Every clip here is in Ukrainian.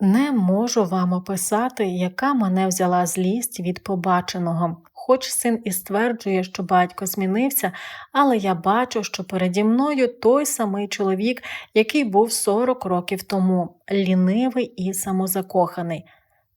Не можу вам описати, яка мене взяла злість від побаченого. Хоч син і стверджує, що батько змінився, але я бачу, що переді мною той самий чоловік, який був 40 років тому, лінивий і самозакоханий.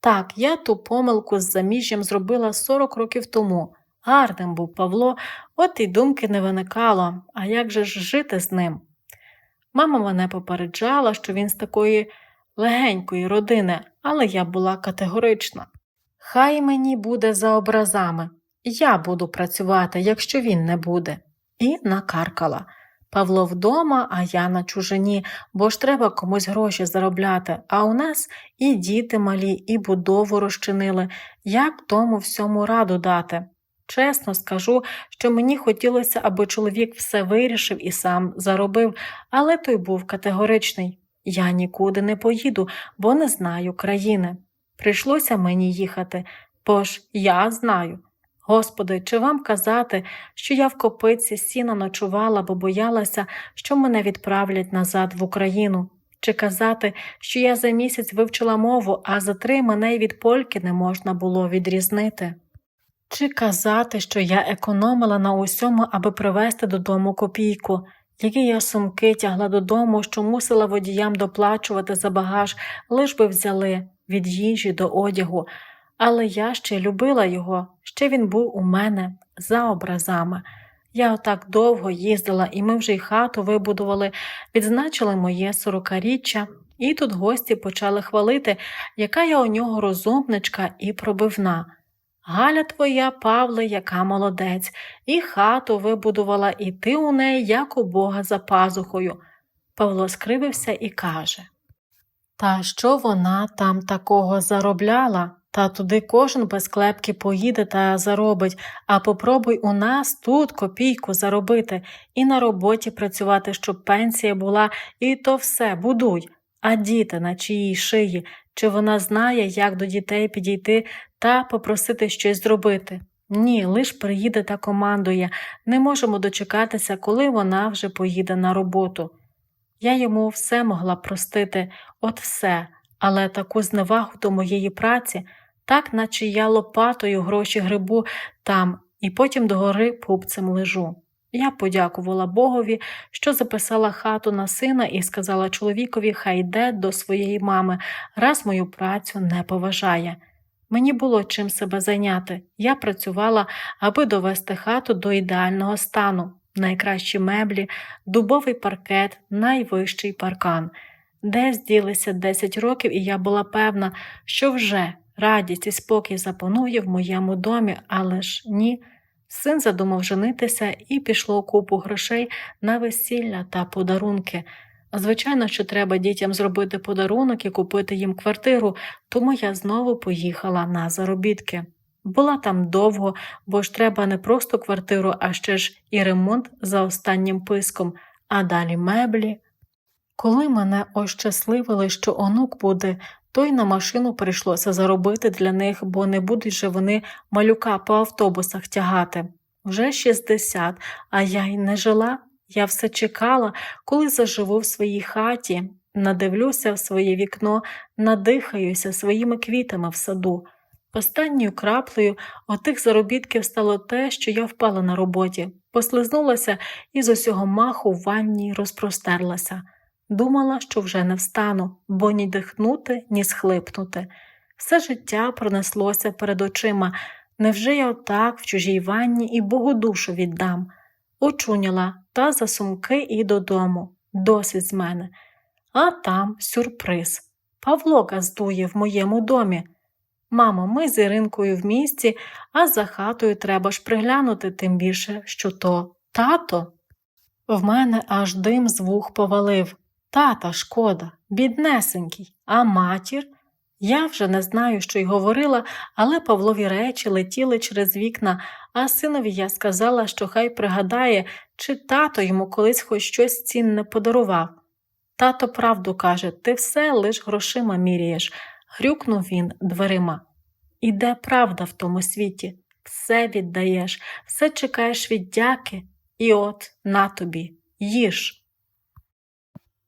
Так, я ту помилку з заміжжям зробила 40 років тому. Гарним був Павло, от і думки не виникало, а як же ж жити з ним? Мама мене попереджала, що він з такої легенької родини, але я була категорична. Хай мені буде за образами. Я буду працювати, якщо він не буде. І накаркала. Павло вдома, а я на чужині, бо ж треба комусь гроші заробляти, а у нас і діти малі, і будову розчинили. Як тому всьому раду дати? Чесно скажу, що мені хотілося, аби чоловік все вирішив і сам заробив, але той був категоричний. Я нікуди не поїду, бо не знаю країни. Прийшлося мені їхати, бо ж я знаю. Господи, чи вам казати, що я в копиці сіна ночувала, бо боялася, що мене відправлять назад в Україну? Чи казати, що я за місяць вивчила мову, а за три мене й від польки не можна було відрізнити? Чи казати, що я економила на усьому, аби привезти додому копійку, які я сумки тягла додому, що мусила водіям доплачувати за багаж, лиш би взяли від їжі до одягу, але я ще любила його, ще він був у мене за образами. Я отак довго їздила, і ми вже й хату вибудували, відзначили моє сорокаріччя, і тут гості почали хвалити, яка я у нього розумничка і пробивна. Галя твоя, Павле, яка молодець, і хату вибудувала, і ти у неї, як у Бога за пазухою. Павло скривився і каже Та що вона там такого заробляла? Та туди кожен без клепки поїде та заробить, а попробуй у нас тут копійку заробити і на роботі працювати, щоб пенсія була, і то все будуй. А діти на чиїй шиї, чи вона знає, як до дітей підійти та попросити щось зробити? Ні, лиш приїде та командує, не можемо дочекатися, коли вона вже поїде на роботу. Я йому все могла простити, от все, але таку зневагу до моєї праці, так наче я лопатою гроші грибу там і потім догори пупцем лежу. Я подякувала Богові, що записала хату на сина і сказала чоловікові, хай йде до своєї мами, раз мою працю не поважає. Мені було чим себе зайняти. Я працювала, аби довести хату до ідеального стану, найкращі меблі, дубовий паркет, найвищий паркан. Десь ділися 10 років, і я була певна, що вже радість і спокій запанує в моєму домі, але ж ні. Син задумав женитися і пішло купу грошей на весілля та подарунки. Звичайно, що треба дітям зробити подарунок і купити їм квартиру, тому я знову поїхала на заробітки. Була там довго, бо ж треба не просто квартиру, а ще ж і ремонт за останнім писком, а далі меблі. Коли мене ощасливили, що онук буде, то й на машину прийшлося заробити для них, бо не будуть же вони малюка по автобусах тягати. Вже 60, а я й не жила. Я все чекала, коли заживу в своїй хаті, надивлюся в своє вікно, надихаюся своїми квітами в саду. Останньою краплею отих заробітків стало те, що я впала на роботі, послизнулася і з усього маху в ванні розпростерлася. Думала, що вже не встану, бо ні дихнути, ні схлипнути. Все життя пронеслося перед очима. Невже я отак в чужій ванні і Богу душу віддам? Очуняла та за сумки і додому. Досить з мене. А там сюрприз. Павло газдує в моєму домі. Мамо, ми з Іринкою в місті, а за хатою треба ж приглянути, тим більше, що то тато. В мене аж дим з вух повалив. Тата, шкода, біднесенький, а матір. Я вже не знаю, що й говорила, але Павлові речі летіли через вікна, а синові я сказала, що хай пригадає, чи тато йому колись хоч щось цінне подарував. Тато правду каже, ти все лиш грошима міряєш, грюкнув він дверима. І де правда в тому світі? Все віддаєш, все чекаєш від дяки, і от на тобі, їж.